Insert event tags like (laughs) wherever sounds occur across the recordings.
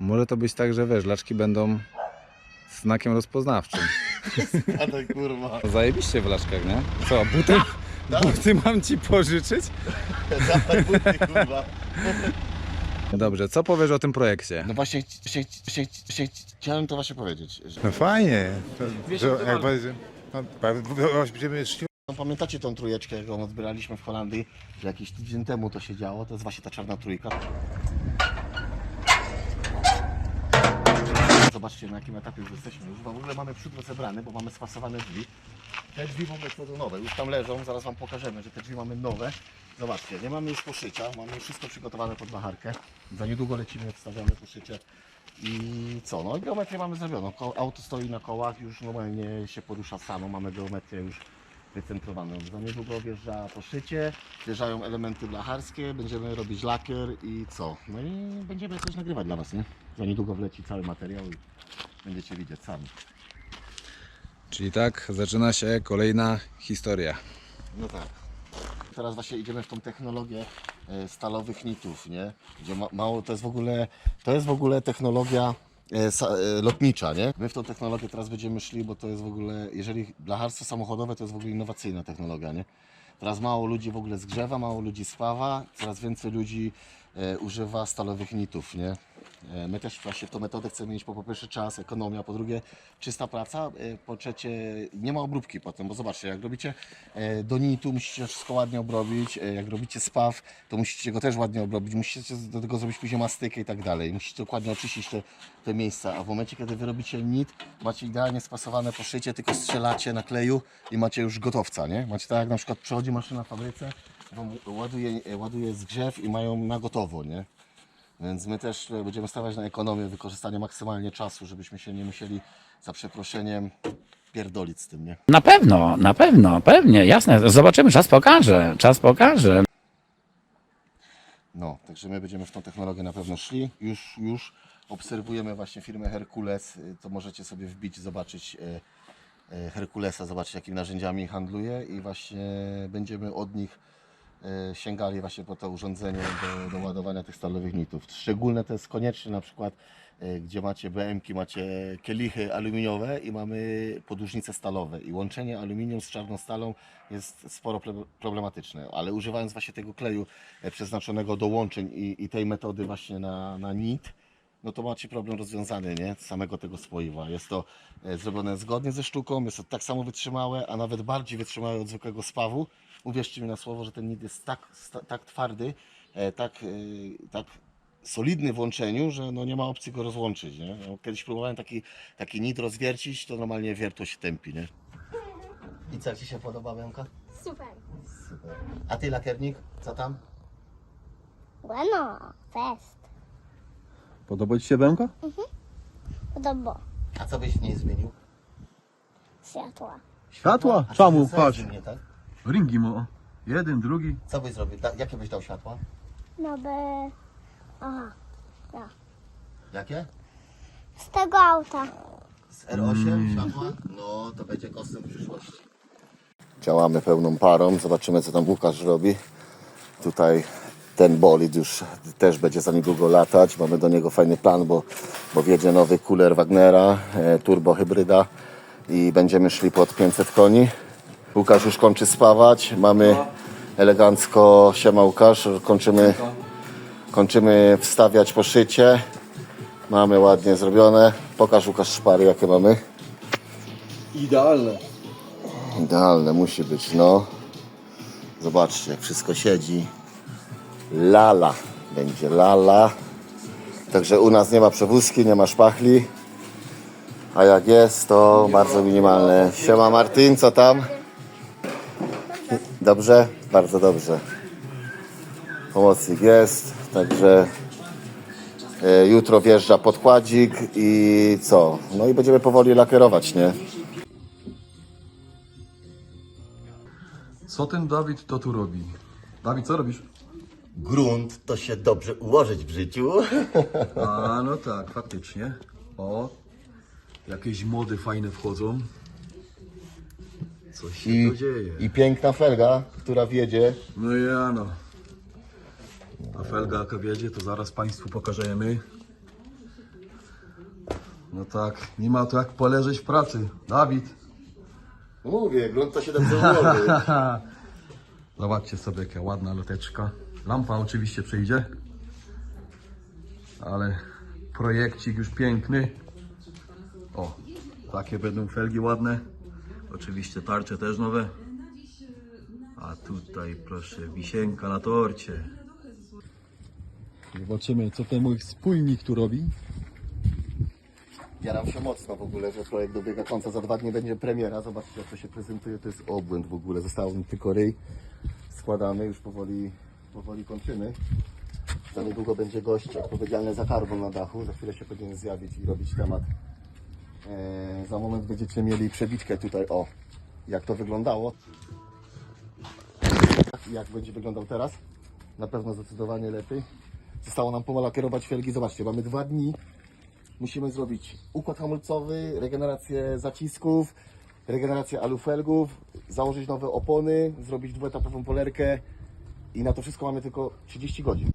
Może to być tak, że wiesz, laczki będą znakiem rozpoznawczym. (laughs) Ale kurwa. To zajebiście w laczkach, nie? Co, buty, buty mam ci pożyczyć? Dawaj buty, kurwa. (laughs) Dobrze, co powiesz o tym projekcie? No właśnie, chci- chci- chci- chci- chciałem to właśnie powiedzieć. Że... No fajnie. To, że, jak będzie, no, pewnie będziemy szli No, Pamiętacie tą trójeczkę, jaką odbieraliśmy w Holandii, że jakiś tydzień temu to się działo? To jest właśnie ta czarna trójka. Zobaczcie na jakim etapie już jesteśmy. Już w ogóle mamy przód rozebrany, bo mamy spasowane drzwi. Te drzwi w ogóle są nowe, już tam leżą, zaraz Wam pokażemy, że te drzwi mamy nowe. Zobaczcie, nie mamy już poszycia, mamy wszystko przygotowane pod bacharkę. Za niedługo lecimy, wstawiamy poszycie. I co, no geometrię mamy zrobioną. Auto stoi na kołach, już normalnie się porusza samo, mamy geometrię już wycentrowaną. Za niedługo wjeżdża poszycie, wjeżdżają elementy blacharskie, będziemy robić lakier i co? No i będziemy coś nagrywać dla Was, nie? Za niedługo wleci cały materiał i będziecie widzieć sami. Czyli tak, zaczyna się kolejna historia. No tak. Teraz właśnie idziemy w tą technologię e, stalowych nitów, nie? Gdzie ma, mało, to jest w ogóle, to jest w ogóle technologia lotnicza, nie? My w tą technologię teraz będziemy szli, bo to jest w ogóle, jeżeli blacharstwo samochodowe to jest w ogóle innowacyjna technologia, nie? Teraz mało ludzi w ogóle zgrzewa, mało ludzi spawa, coraz więcej ludzi e, używa stalowych nitów, nie? E, My też właśnie tą metodę chcemy mieć po, po pierwsze czas, ekonomia, po drugie czysta praca, e, po trzecie nie ma obróbki potem, bo zobaczcie, jak robicie e, do nitu, musicie wszystko ładnie obrobić, e, jak robicie spaw, to musicie go też ładnie obrobić, musicie do tego zrobić później mastykę i tak dalej, musicie dokładnie oczyścić te, te miejsca, a w momencie, kiedy wy robicie nit, macie idealnie spasowane poszycie, tylko strzelacie na kleju i macie już gotowca, nie? Macie tak jak na przykład przychodzi maszyna w fabryce, wam ładuje, ładuje zgrzew i mają na gotowo, nie? Więc my też e, będziemy stawiać na ekonomię, wykorzystanie maksymalnie czasu, żebyśmy się nie musieli za przeproszeniem pierdolić z tym, nie? Na pewno, na pewno, pewnie, jasne. Zobaczymy, czas pokaże, czas pokaże. No, także my będziemy w tą technologię na pewno szli. Już, już obserwujemy właśnie firmę Herkules, y, to możecie sobie wbić, zobaczyć e, e, Herkulesa, zobaczyć jakimi narzędziami handluje i właśnie będziemy od nich sięgali właśnie po to urządzenie do, do ładowania tych stalowych nitów. Szczególne to jest konieczne na przykład, e, gdzie macie BM-ki, macie kielichy aluminiowe i mamy podłużnice stalowe i łączenie aluminium z czarną stalą jest sporo problematyczne, ale używając właśnie tego kleju e, przeznaczonego do łączeń i, i tej metody właśnie na, na nit, no to macie problem rozwiązany, nie? Samego tego spoiwa. Jest to e, zrobione zgodnie ze sztuką, jest to tak samo wytrzymałe, a nawet bardziej wytrzymałe od zwykłego spawu. Uwierzcie mi na słowo, że ten nit jest tak, tak twardy, e, tak, e, tak solidny w łączeniu, że no nie ma opcji go rozłączyć, nie? No, kiedyś próbowałem taki, taki nit rozwiercić, to normalnie wiertło się tępi, nie? I co, Ci się podoba, Bianka? Super. Super. A Ty, lakiernik, co tam? Bueno, fest. Podoba Ci się bęka? Podoba. A co byś w niej zmienił? Światła. Światła? A Czemu? co jest Patrz. zimnie, tak? Ringi ma. Jeden, drugi. Co byś zrobił? Da, jakie byś dał światła? No by... Aha. Ja. Jakie? Z tego auta. Z R8 światła? No, to będzie kostem w przyszłości. Działamy pełną parą, zobaczymy co tam Łukasz robi. Tutaj ten bolid już też będzie za niedługo latać. Mamy do niego fajny plan, bo, bo wjedzie nowy cooler Wagnera, e, turbo hybryda i będziemy szli pod 500 koni. Łukasz już kończy spawać. Mamy elegancko, siema Łukasz, kończymy, kończymy wstawiać poszycie. Mamy ładnie zrobione. Pokaż Łukasz szpary jakie mamy. Idealne. Idealne musi być, no. Zobaczcie, jak wszystko siedzi. Lala. Będzie lala. Także u nas nie ma przewózki, nie ma szpachli. A jak jest, to bardzo minimalne. Siema Martin, co tam? Dobrze? Bardzo dobrze. Pomocnik jest, także e, jutro wjeżdża podkładzik i co? No i będziemy powoli lakierować, nie? Co ten Dawid to tu robi? Dawid, co robisz? Grunt to się dobrze ułożyć w życiu. A, no tak, faktycznie. O, jakieś mody fajne wchodzą. Coś się I, tu dzieje. I piękna felga, która wjedzie. No ja no. A felga jaka wiedzie, to zaraz Państwu pokażemy. No tak, nie ma to jak poleżeć w pracy. Dawid. Mówię, grunt to 700 zł. (laughs) Zobaczcie sobie, jaka ładna loteczka. Lampa oczywiście przyjdzie. Ale projekcik już piękny. O, takie będą felgi ładne. Oczywiście tarcze też nowe. A tutaj proszę, wisienka na torcie. Zobaczymy, co ten mój spójnik tu robi. Jaram się mocno w ogóle, że projekt dobiega końca. Za dwa dni będzie premiera. Zobaczcie, jak to się prezentuje. To jest obłęd w ogóle. Został mi tylko ryj. Składamy, już powoli, powoli kończymy. Za niedługo będzie gość odpowiedzialny za karbon na dachu. Za chwilę się powinien zjawić i robić temat. Eee, za moment będziecie mieli przebitkę tutaj, o, jak to wyglądało. I Jak będzie wyglądał teraz? Na pewno zdecydowanie lepiej. Zostało nam pomala kierować felgi. Zobaczcie, mamy dwa dni musimy zrobić układ hamulcowy, regenerację zacisków, regenerację alufelgów, założyć nowe opony, zrobić dwuetapową polerkę i na to wszystko mamy tylko 30 godzin.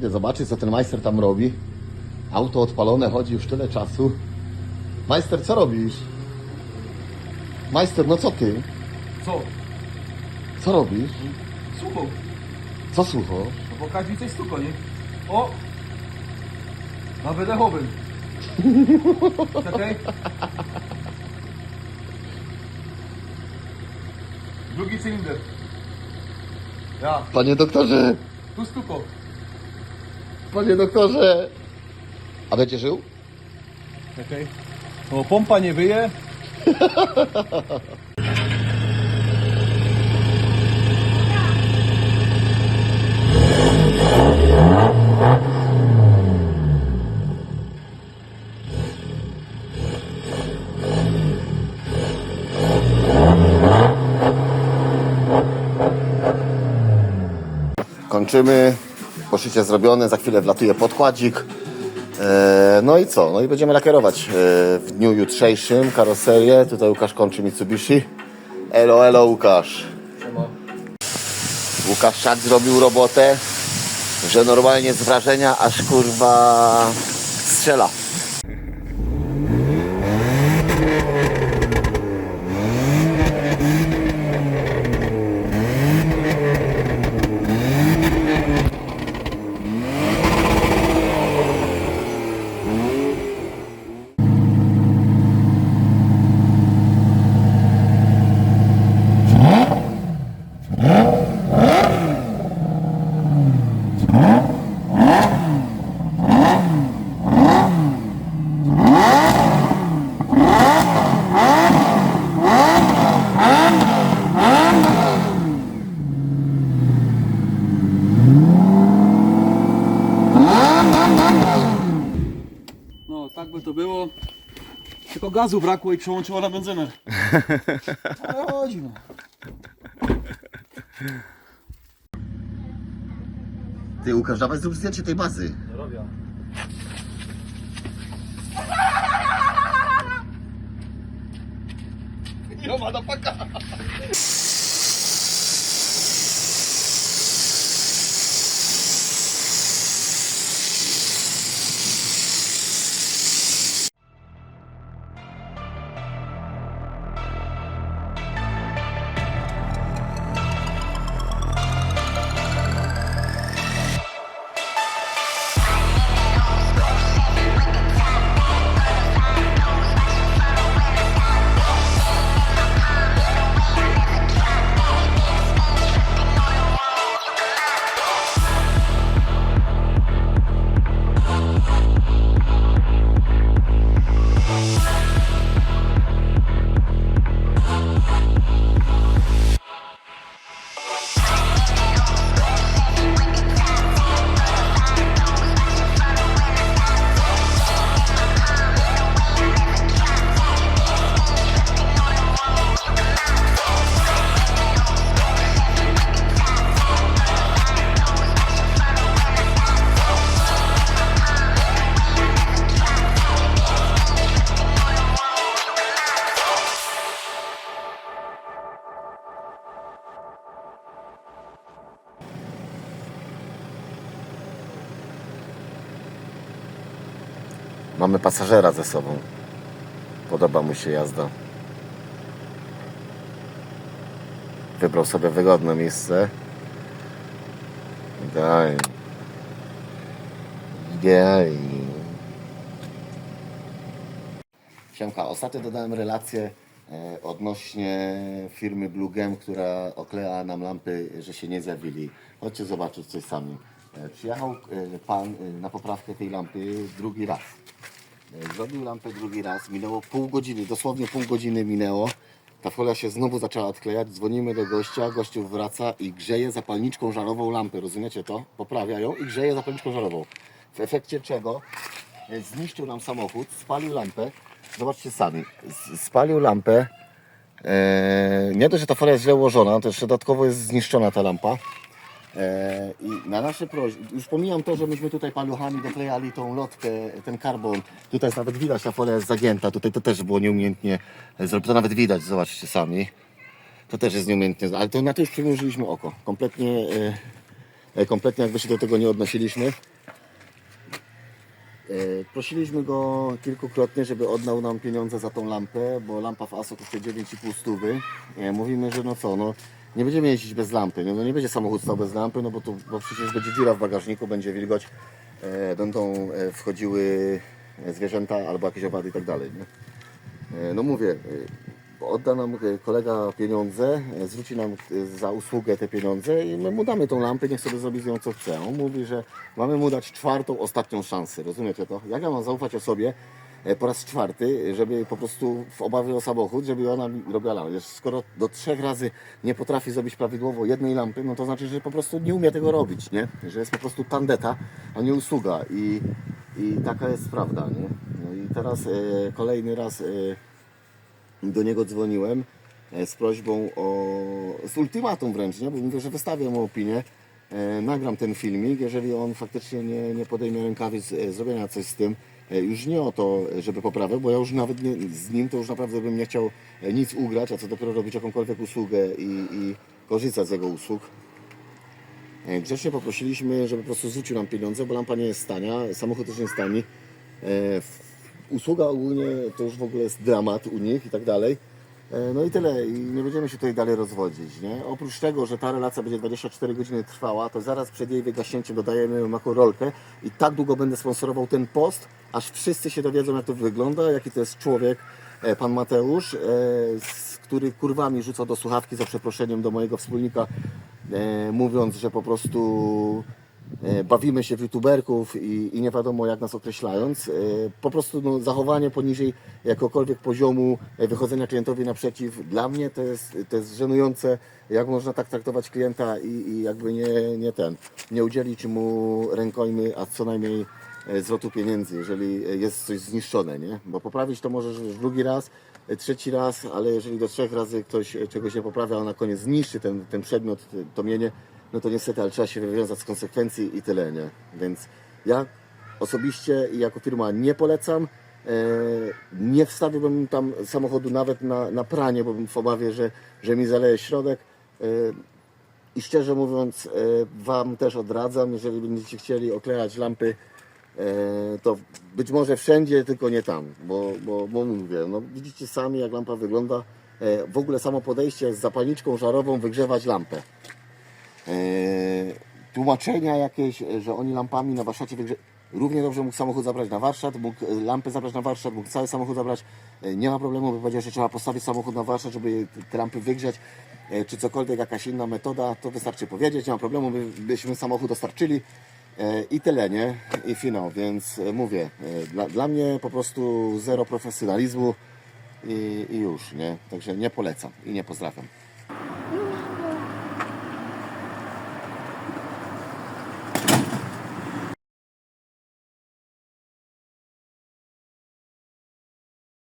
Idę zobaczyć, co ten majster tam robi. Auto odpalone, chodzi już tyle czasu. Majster, co robisz? Majster, no co ty? Co? Co robisz? Słuchał. Co słucho? No bo każdy coś stuko, nie? O! Na wydechowym. Czekaj. Drugi cylinder. Ja, Panie doktorze! tu stuko. Panie doktorze! A będzie żył? Czekaj. O, pompa nie wyje. Kończymy. Poszycie zrobione, za chwilę wlatuje podkładzik. E, no i co? No i będziemy lakierować e, w dniu jutrzejszym karoserię. Tutaj Łukasz kończy Mitsubishi. Elo, elo Łukasz. Łukaszczak zrobił robotę, że normalnie z wrażenia aż kurwa strzela. gazu brakło i przełączyła na benzynę. Ale. No. Ty Łukasz, dawaj zrób zdjęcie tej bazy. Robię. Joma na paka! Mamy pasażera ze sobą. Podoba mu się jazda. Wybrał sobie wygodne miejsce. Idealnie. Idealnie. Siemka, ostatnio dodałem relację e, odnośnie firmy Blue Gem, która okleja nam lampy, że się nie zjawili. Chodźcie zobaczyć coś sami. E, Przyjechał e, pan na poprawkę tej lampy drugi raz. Zrobił lampę drugi raz, minęło pół godziny, dosłownie pół godziny minęło. Ta folia się znowu zaczęła odklejać, dzwonimy do gościa, gościu wraca i grzeje zapalniczką żarową lampę, rozumiecie to? Poprawia ją i grzeje zapalniczką żarową. W efekcie czego e, zniszczył nam samochód, spalił lampę. Zobaczcie sami, spalił lampę. E, nie dość, że ta folia jest źle ułożona, to jeszcze dodatkowo jest zniszczona ta lampa. E, I na nasze prośby, już pomijam to, że myśmy tutaj paluchami doklejali tą lotkę, ten karbon. Tutaj jest nawet widać, ta folia jest zagięta. Tutaj to też było nieumiejętnie zrobione. To nawet widać, zobaczcie sami. To też jest nieumiejętnie, ale to na to już przymierzyliśmy oko. Kompletnie, e, e, kompletnie jakby się do tego nie odnosiliśmy. Prosiliśmy go kilkukrotnie, żeby oddał nam pieniądze za tą lampę, bo lampa w ASO kosztuje 9,5 stówy. Mówimy, że no co, no nie będziemy jeździć bez lampy, no, no nie będzie samochód stał bez lampy, no bo, tu, bo przecież będzie dziura w bagażniku, będzie wilgoć, e, będą e, wchodziły zwierzęta albo jakieś owady i tak dalej. Nie? E, No mówię, e, odda nam e, kolega pieniądze, e, zwróci nam e, za usługę te pieniądze i my mu damy tą lampę, niech sobie zrobi z nią co chce. On mówi, że mamy mu dać czwartą, ostatnią szansę, rozumiecie to? Jak ja mam zaufać osobie e, po raz czwarty, żeby po prostu w obawie o samochód, żeby ona robiła lampę. Skoro do trzech razy nie potrafi zrobić prawidłowo jednej lampy, no to znaczy, że po prostu nie umie tego robić, nie? Że jest po prostu tandeta, a nie usługa i, i taka jest prawda, nie? No i teraz e, kolejny raz... E, do niego dzwoniłem e, z prośbą o. z ultimatum wręcz, nie? Bo mówię, że wystawię mu opinię. E, nagram ten filmik, jeżeli on faktycznie nie, nie podejmie rękawic e, zrobienia coś z tym. E, już nie o to, żeby poprawił, bo ja już nawet nie, z nim to już naprawdę bym nie chciał e, nic ugrać, a co dopiero robić jakąkolwiek usługę i, i korzystać z jego usług. E, Grzecznie poprosiliśmy, żeby po prostu zwrócił nam pieniądze, bo lampa nie jest tania, samochód też nie jest tani. Usługa ogólnie to już w ogóle jest dramat u nich i tak dalej. E, No i tyle, i nie będziemy się tutaj dalej rozwodzić. Nie? Oprócz tego, że ta relacja będzie 24 godziny trwała, to zaraz przed jej wygaśnięciem dodajemy maką rolkę i tak długo będę sponsorował ten post, aż wszyscy się dowiedzą, jak to wygląda, jaki to jest człowiek, e, pan Mateusz, e, który kurwami rzucał do słuchawki za przeproszeniem do mojego wspólnika, mówiąc, że po prostu bawimy się w youtuberków i, i nie wiadomo jak nas określając. E, Po prostu no, zachowanie poniżej jakokolwiek poziomu e, wychodzenia klientowi naprzeciw, dla mnie to jest, to jest żenujące, jak można tak traktować klienta i, i jakby nie, nie ten, nie udzielić mu rękojmy, a co najmniej e, zwrotu pieniędzy, jeżeli e, jest coś zniszczone, nie? Bo poprawić to możesz drugi raz, e, trzeci raz, ale jeżeli do trzech razy ktoś e, czegoś nie poprawia, a na koniec zniszczy ten, ten przedmiot, e, to mienie, no to niestety, ale trzeba się wywiązać z konsekwencji i tyle, nie? Więc ja osobiście i jako firma nie polecam. E, nie wstawiłbym tam samochodu nawet na, na pranie, bo bym w obawie, że, że mi zaleje środek. E, I szczerze mówiąc, e, Wam też odradzam, jeżeli będziecie chcieli oklejać lampy, e, to być może wszędzie, tylko nie tam, bo, bo, bo mówię, no widzicie sami jak lampa wygląda. E, W ogóle samo podejście z zapalniczką żarową wygrzewać lampę. E, tłumaczenia jakieś, e, że oni lampami na warsztacie wygrze... Równie dobrze mógł samochód zabrać na warsztat, mógł e, lampy zabrać na warsztat, mógł cały samochód zabrać. Nie ma problemu, by powiedział, że trzeba postawić samochód na warsztat, żeby te lampy wygrzeć, e, czy cokolwiek, jakaś inna metoda, to wystarczy powiedzieć, nie ma problemu, by, byśmy samochód dostarczyli. I tyle, nie? I finał, więc mówię, dla, dla mnie po prostu zero profesjonalizmu i, i już, nie? Także nie polecam i nie pozdrawiam.